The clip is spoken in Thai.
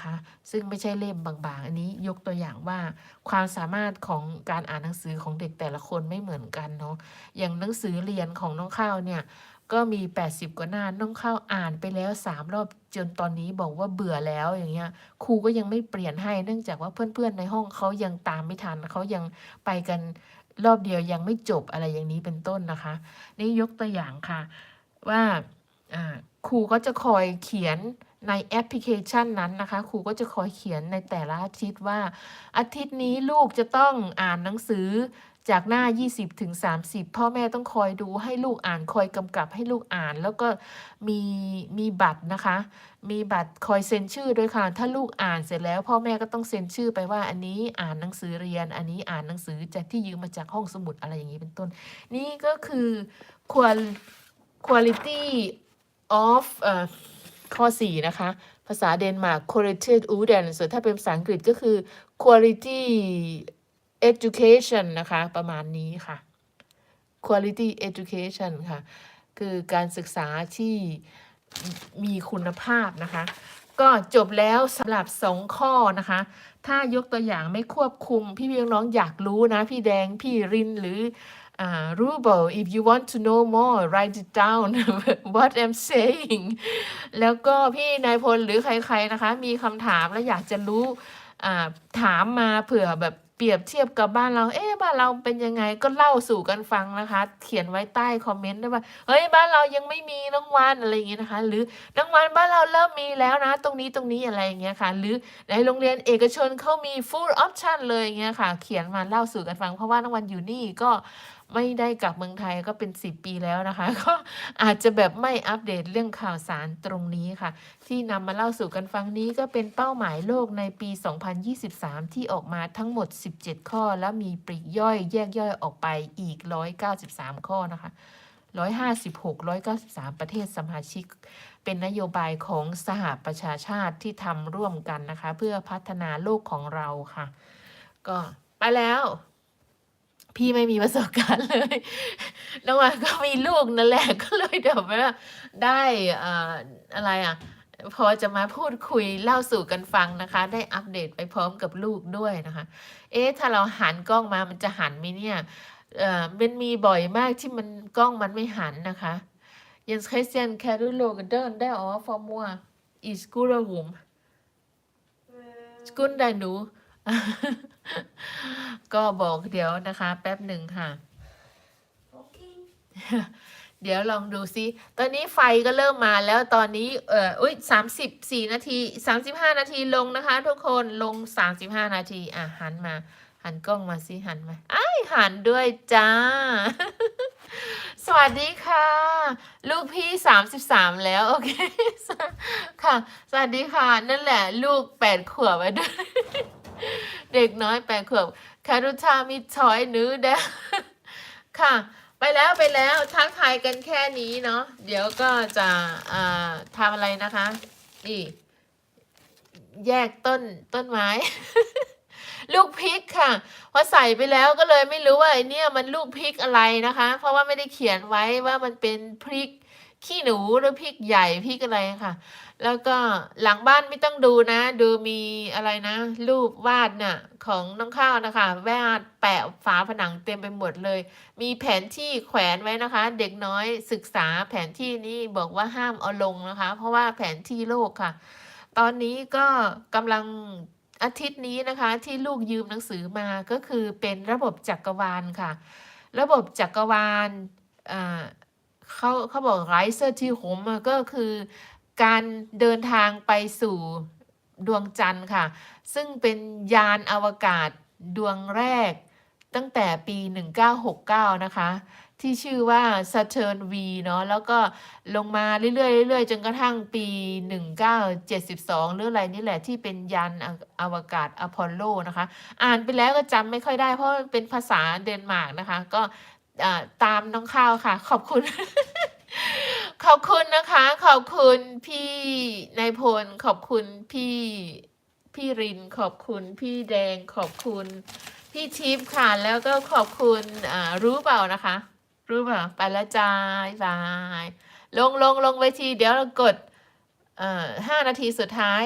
นะคะ ซึ่งไม่ใช่เล่มบางๆ อันนี้ยกตัวอย่างว่า ความสามารถของการอ่านหนังสือของเด็กแต่ละคนไม่เหมือนกันเนาะอย่างหนังสือเรียนของน้องข้าวเนี่ยก็มี 80 กว่าหน้าน้องข้าวอ่านไปแล้วสามรอบจนตอนนี้บอกว่าเบื่อแล้วอย่างเงี้ยครูก็ยังไม่เปลี่ยนให้เนื่องจากว่าเพื่อนๆในห้องเขายังตามไม่ทันเขายังไปกันรอบเดียวยังไม่จบอะไรอย่างนี้เป็นต้นนะคะ นี่ยกตัวอย่างค่ะว่าครูก็จะคอยเขียน ในแอปพลิเคชันนั้นนะคะ ครูก็จะคอยเขียนในแต่ละอาทิตย์ว่า อาทิตย์นี้ลูกจะต้องอ่านหนังสือจากหน้า 20ถึง30 พ่อแม่ต้องคอยดูให้ลูกอ่านคอยกำกับให้ลูกอ่าน แล้วก็มีมีบัตรนะคะ มีบัตรคอยเซ็นชื่อด้วยค่ะ ถ้าลูกอ่านเสร็จแล้ว พ่อแม่ก็ต้องเซ็นชื่อไปว่าอันนี้อ่านหนังสือเรียน อันนี้อ่านหนังสือจากที่ยืมมาจากห้องสมุดอะไรอย่างนี้เป็นต้น นี่ก็คือ quality of เอ่อ ข้อ 4 นะคะ ภาษาเดนมาร์ก quality u d a n ส่วนถ้าเป็นภาษาอังกฤษก็คือ quality education นะคะ ประมาณนี้ค่ะ quality education ค่ะ คือการศึกษาที่มีคุณภาพนะคะ ก็จบแล้วสำหรับ 2 ข้อนะคะ ถ้ายกตัวอย่างไม่ควบคุม พี่พี่น้องอยากรู้นะ พี่แดงพี่รินหรือ อ่า Ruble if you want to know more write it down what I'm saying แล้วก็พี่นายพลหรือใครๆนะคะ มีคำถามและอยากจะรู้ถามมาเผื่อแบบเปรียบเทียบกับบ้านเรา เอ๊ะบ้านเราเป็นยังไงก็เล่าสู่กันฟังนะคะ เขียนไว้ใต้คอมเมนต์ได้ว่าเฮ้ยบ้านเรายังไม่มีน้องวันอะไรอย่างเงี้ยนะคะ หรือน้องวันบ้านเราเริ่มมีแล้วนะ ตรงนี้ตรงนี้อะไรอย่างเงี้ยค่ะ หรือในโรงเรียนเอกชนเขามี full option เลยอย่างเงี้ยค่ะ เขียนมาเล่าสู่กันฟัง เพราะว่าน้องวันอยู่นี่ก็ ไม่ได้กลับเมืองไทยก็เป็น 10 ปีแล้วนะคะ ก็อาจจะแบบไม่อัปเดตเรื่องข่าวสารตรงนี้ค่ะ ที่นำมาเล่าสู่กันฟังนี้ก็เป็นเป้าหมายโลกในปี 2023 ที่ออกมาทั้งหมด 17 ข้อ แล้วมีปลีกย่อยแยกย่อยออกไปอีก 193 ข้อนะคะ156 193 ประเทศสมาชิก เป็นนโยบายของสหประชาชาติที่ทำร่วมกันนะคะ เพื่อพัฒนาโลกของเราค่ะ ก็ไปแล้ว พี่ไม่มีประสบการณ์เลยน้องวาก็มีลูกนั่นแหละก็เลยเดี๋ยวว่าได้อ่าอะไรอะพอจะมาพูดคุยเล่าสู่กันฟังนะคะ ได้อัปเดตไปพร้อมกับลูกด้วยนะคะ เอ๊ะถ้าเราหันกล้องมามันจะหันไหมเนี่ยเอ่อมันมีบ่อยมากที่มันกล้องมันไม่หันนะคะ Jens Christian kan du lukke døren derovre for mor i skulderrum? Skynd dig nu ก็ บอกเดี๋ยวนะคะ แป๊บหนึ่งค่ะ Okay. เดี๋ยวลองดูซิ ตอนนี้ไฟก็เริ่มมาแล้วตอนนี้เอ่ออุ้ยสามสิบสี่นาทีสามสิบห้านาทีลงนะคะ ทุกคนลงสามสิบห้านาที อะหันมา หันกล้องมาสิหันมาไอ้ายหันด้วยจ้า สวัสดีค่ะ ลูกพี่สามสิบสามแล้วโอเคค่ะ สวัสดีค่ะ นั่นแหละ ลูกแปดขวบไว้ด้วยเด็กน้อยแปดขวบ คารุชามีชอยนื้อเด้ค่ะ ไปแล้วไปแล้วทักทายกันแค่นี้เนาะเดี๋ยวก็จะทำอะไรนะคะนี่แยกต้นต้นไม้ ลูกพริกค่ะพอใส่ไปแล้วก็เลยไม่รู้ว่าไอเนี่ยมันลูกพริกอะไรนะคะ เพราะว่าไม่ได้เขียนไว้ว่ามันเป็นพริก ขี้หนูหรือพริกใหญ่พริกอะไรค่ะ แล้วก็หลังบ้านไม่ต้องดูนะ ดูมีอะไรนะ รูปวาดน่ะของน้องข้าวนะคะวาดแปะฝาผนังเต็มไปหมดเลย มีแผนที่แขวนไว้นะคะ เด็กน้อยศึกษาแผนที่นี้บอกว่าห้ามเอาลงนะคะ เพราะว่าแผนที่โลกค่ะ ตอนนี้ก็กำลังอาทิตย์นี้นะคะที่ลูกยืมหนังสือมาก็คือเป็นระบบจักรวาลค่ะ ระบบจักรวาลอ่า เขาเขาบอกไรเซอร์ที่โฮมก็คือการเดินทางไปสู่ดวงจันทร์ค่ะ ซึ่งเป็นยานอวกาศดวงแรกตั้งแต่ปี 1969 นะคะ ที่ชื่อว่า Saturn V เนาะแล้วก็ลงมาเรื่อยๆเรื่อยๆจนกระทั่งปี 1972 หรืออะไรนี่แหละที่เป็นยานออวกาศอพอลโลนะคะ อ่านไปแล้วก็จำไม่ค่อยได้เพราะเป็นภาษาเดนมาร์กนะคะ ก็ ตามน้องข้าวค่ะ ขอบคุณ ขอบคุณนะคะ ขอบคุณพี่นายพล ขอบคุณพี่พี่ริน ขอบคุณพี่แดง ขอบคุณพี่ทิพย์ค่ะ แล้วก็ขอบคุณรู้เปล่านะคะ รู้เปล่าไปแล้วจ้าบายบาย ลงลงลงเวที เดี๋ยวเรากดห้านาทีสุดท้าย